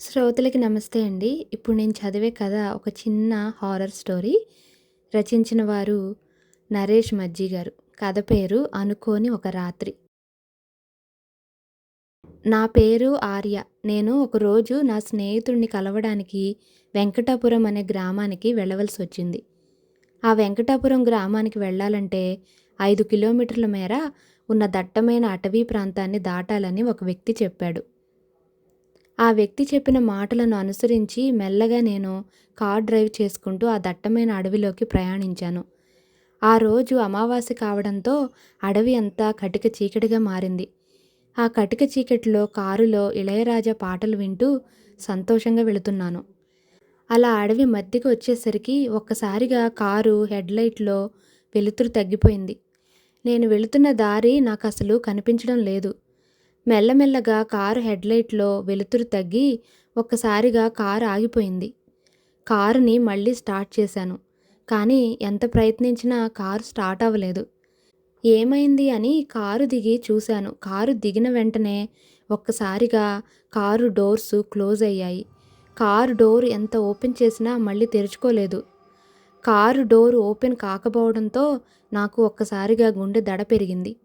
శ్రోతలకి నమస్తే అండి. ఇప్పుడు నేను చదివే కథ ఒక చిన్న హారర్ స్టోరీ. రచించిన వారు నరేష్ మజ్జి గారు. కథ పేరు 'అనుకోని ఒక రాత్రి'. నా పేరు ఆర్య. నేను ఒకరోజు నా స్నేహితుడిని కలవడానికి వెంకటాపురం అనే గ్రామానికి వెళ్ళవలసి వచ్చింది ఆ వెంకటాపురం గ్రామానికి వెళ్ళాలంటే ఐదు కిలోమీటర్ల మేర ఉన్న దట్టమైన అటవీ ప్రాంతాన్ని దాటాలని ఒక వ్యక్తి చెప్పాడు. ఆ వ్యక్తి చెప్పిన మాటలను అనుసరించి మెల్లగా నేను కార్ డ్రైవ్ చేసుకుంటూ ఆ దట్టమైన అడవిలోకి ప్రయాణించాను. ఆ రోజు అమావాస్య కావడంతో అడవి అంతా కటిక చీకటిగా మారింది. ఆ కటిక చీకటిలో కారులో ఇళయరాజా పాటలు వింటూ సంతోషంగా వెళుతున్నాను. అలా అడవి మధ్యకి వచ్చేసరికి ఒక్కసారిగా కారు హెడ్లైట్లో వెలుతురు తగ్గిపోయింది. నేను వెళుతున్న దారి నాకు అసలు కనిపించడం లేదు. మెల్లమెల్లగా కారు హెడ్లైట్లో వెలుతురు తగ్గి ఒక్కసారిగా కారు ఆగిపోయింది. కారుని మళ్ళీ స్టార్ట్ చేశాను. కానీ ఎంత ప్రయత్నించినా కారు స్టార్ట్ అవ్వలేదు. ఏమైంది అని కారు దిగి చూశాను. కారు దిగిన వెంటనే ఒక్కసారిగా కారు డోర్స్ క్లోజ్ అయ్యాయి. కారు డోర్ ఎంత ఓపెన్ చేసినా మళ్ళీ తెరుచుకోలేదు. కారు డోర్ ఓపెన్ కాకపోవడంతో నాకు ఒక్కసారిగా గుండె దడ పెరిగింది.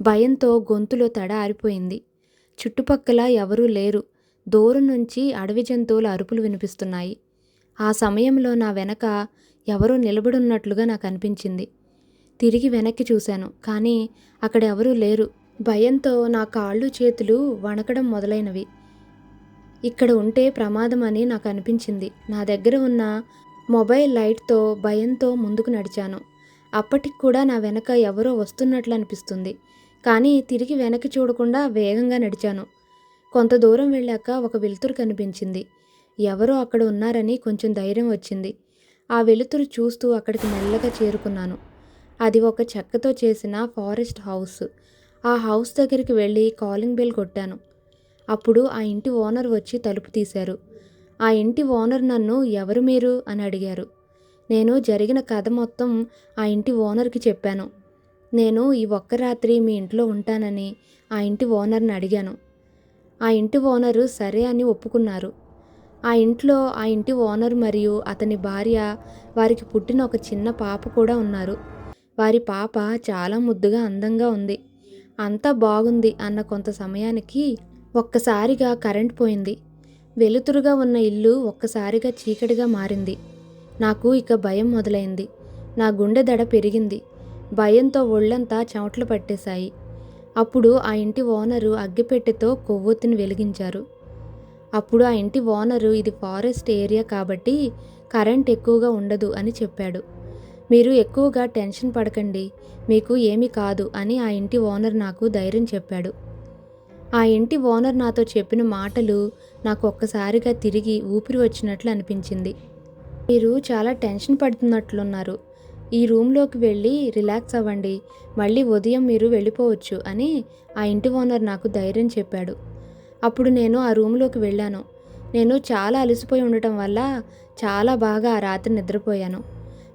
భయంతో గొంతులో తడ ఆరిపోయింది. చుట్టుపక్కల ఎవరూ లేరు. దూరం నుంచి అడవి జంతువుల అరుపులు వినిపిస్తున్నాయి. ఆ సమయంలో నా వెనక ఎవరో నిలబడున్నట్లుగా నాకనిపించింది. తిరిగి వెనక్కి చూశాను. కానీ అక్కడ ఎవరూ లేరు. భయంతో నా కాళ్ళు చేతులు వణకడం మొదలైనవి. ఇక్కడ ఉంటే ప్రమాదం అని నాకు అనిపించింది నా దగ్గర ఉన్న మొబైల్ లైట్తో భయంతో ముందుకు నడిచాను. అప్పటికి కూడా నా వెనక ఎవరో వస్తున్నట్లు అనిపిస్తుంది. కానీ తిరిగి వెనక్కి చూడకుండా వేగంగా నడిచాను. కొంత దూరం వెళ్ళాక ఒక వెలుతురు కనిపించింది. ఎవరో అక్కడ ఉన్నారని కొంచెం ధైర్యం వచ్చింది. ఆ వెలుతురు చూస్తూ అక్కడికి మెల్లగా చేరుకున్నాను. అది ఒక చెక్కతో చేసిన ఫారెస్ట్ హౌస్. ఆ హౌస్ దగ్గరికి వెళ్ళి కాలింగ్ బెల్ కొట్టాను. అప్పుడు ఆ ఇంటి ఓనర్ వచ్చి తలుపు తీశారు. ఆ ఇంటి ఓనర్ నన్ను ఎవరు మీరు అని అడిగారు. నేను జరిగిన కథ మొత్తం ఆ ఇంటి ఓనర్కి చెప్పాను. నేను ఈ ఒక్క రాత్రి మీ ఇంట్లో ఉంటానని ఆ ఇంటి ఓనర్ని అడిగాను. ఆ ఇంటి ఓనరు సరే అని ఒప్పుకున్నారు. ఆ ఇంట్లో ఆ ఇంటి ఓనర్ మరియు అతని భార్య, వారికి పుట్టిన ఒక చిన్న పాప కూడా ఉన్నారు. వారి పాప చాలా ముద్దుగా అందంగా ఉంది. అంతా బాగుంది అన్న కొంత సమయానికి ఒక్కసారిగా కరెంట్ పోయింది. వెలుతురుగా ఉన్న ఇల్లు ఒక్కసారిగా చీకటిగా మారింది. నాకు ఇక భయం మొదలైంది. నా గుండె దడ పెరిగింది. భయంతో ఒళ్ళంతా చెమటలు పట్టేశాయి. అప్పుడు ఆ ఇంటి ఓనరు అగ్గిపెట్టెతో కొవ్వొత్తిని వెలిగించారు. అప్పుడు ఆ ఇంటి ఓనరు ఇది ఫారెస్ట్ ఏరియా కాబట్టి కరెంట్ ఎక్కువగా ఉండదు అని చెప్పాడు. మీరు ఎక్కువగా టెన్షన్ పడకండి. మీకు ఏమీ కాదు అని ఆ ఇంటి ఓనర్ నాకు ధైర్యం చెప్పాడు. ఆ ఇంటి ఓనర్ నాతో చెప్పిన మాటలు నాకు ఒక్కసారిగా తిరిగి ఊపిరి వచ్చినట్లు అనిపించింది. మీరు చాలా టెన్షన్ పడుతున్నట్లున్నారు. ఈ రూమ్లోకి వెళ్ళి రిలాక్స్ అవ్వండి. మళ్ళీ ఉదయం మీరు వెళ్ళిపోవచ్చు అని ఆ ఇంటి ఓనర్ నాకు ధైర్యం చెప్పాడు. అప్పుడు నేను ఆ రూమ్లోకి వెళ్ళాను. నేను చాలా అలసిపోయి ఉండటం వల్ల చాలా బాగా ఆ రాత్రి నిద్రపోయాను.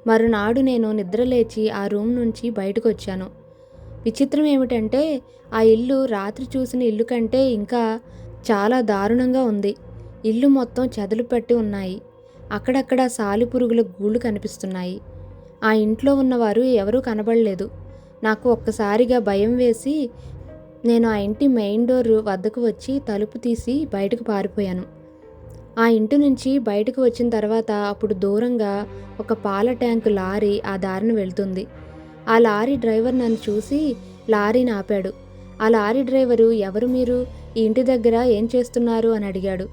మరునాడు నేను నిద్రలేచి ఆ రూమ్ నుంచి బయటకు వచ్చాను విచిత్రం ఏమిటంటే ఆ ఇల్లు రాత్రి చూసిన ఇల్లు కంటే ఇంకా చాలా దారుణంగా ఉంది. ఇల్లు మొత్తం చెదలు పట్టి ఉన్నాయి. అక్కడక్కడ సాలిపురుగుల గూళ్ళు కనిపిస్తున్నాయి. ఆ ఇంట్లో ఉన్నవారు ఎవరూ కనబడలేదు. నాకు ఒక్కసారిగా భయం వేసి నేను ఆ ఇంటి మెయిన్ డోర్ వద్దకు వచ్చి తలుపు తీసి బయటకు పారిపోయాను. ఆ ఇంటి నుంచి బయటకు వచ్చిన తర్వాత అప్పుడు దూరంగా ఒక పాల ట్యాంకు లారీ ఆ దారిని వెళ్తుంది. ఆ లారీ డ్రైవర్ నన్ను చూసి లారీని ఆపాడు. ఆ లారీ డ్రైవరు ఎవరు మీరు? ఈ ఇంటి దగ్గర ఏం చేస్తున్నారు అని అడిగాడు.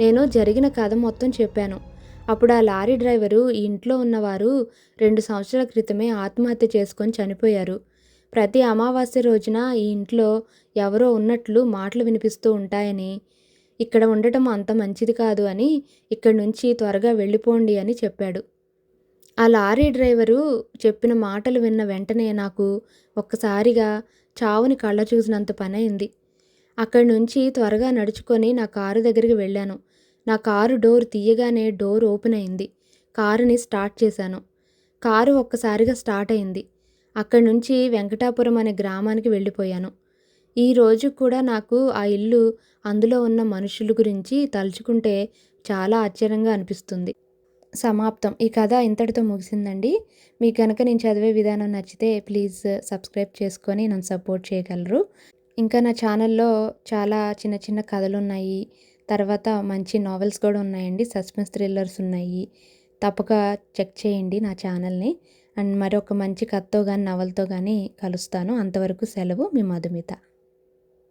నేను జరిగిన కథ మొత్తం చెప్పాను. అప్పుడు ఆ లారీ డ్రైవరు ఈ ఇంట్లో ఉన్నవారు రెండు సంవత్సరాల క్రితమే ఆత్మహత్య చేసుకొని చనిపోయారు. ప్రతి అమావాస్య రోజున ఈ ఇంట్లో ఎవరో ఉన్నట్లు మాటలు వినిపిస్తూ ఉంటాయని, ఇక్కడ ఉండటం అంత మంచిది కాదు అని ఇక్కడి నుంచి త్వరగా వెళ్ళిపోండి అని చెప్పాడు. ఆ లారీ డ్రైవరు చెప్పిన మాటలు విన్న వెంటనే నాకు ఒక్కసారిగా చావుని కళ్ళ చూసినంత పని అయింది అక్కడి నుంచి త్వరగా నడుచుకొని నా కారు దగ్గరికి వెళ్ళాను. నా కారు డోర్ తీయగానే డోర్ ఓపెన్ అయింది. కారుని స్టార్ట్ చేశాను. కారు ఒక్కసారిగా స్టార్ట్ అయింది. అక్కడి నుంచి వెంకటాపురం అనే గ్రామానికి వెళ్ళిపోయాను. ఈ రోజు కూడా నాకు ఆ ఇల్లు అందులో ఉన్న మనుషుల గురించి తలుచుకుంటే చాలా ఆశ్చర్యంగా అనిపిస్తుంది సమాప్తం ఈ కథ ఇంతటితో ముగిసిందండి మీకు కనుక నేను చదివే విధానం నచ్చితే ప్లీజ్ సబ్స్క్రైబ్ చేసుకొని నన్ను సపోర్ట్ చేయగలరు ఇంకా నా ఛానల్లో చాలా చిన్న చిన్న కథలు ఉన్నాయి తర్వాత మంచి నావెల్స్ కూడా ఉన్నాయండి సస్పెన్స్ థ్రిల్లర్స్ ఉన్నాయి. తప్పక చెక్ చేయండి నా ఛానల్ని. అండ్ మరొక మంచి కథతో కానీ నవలతో కానీ కలుస్తాను. అంతవరకు సెలవు. మీ మధుమిత.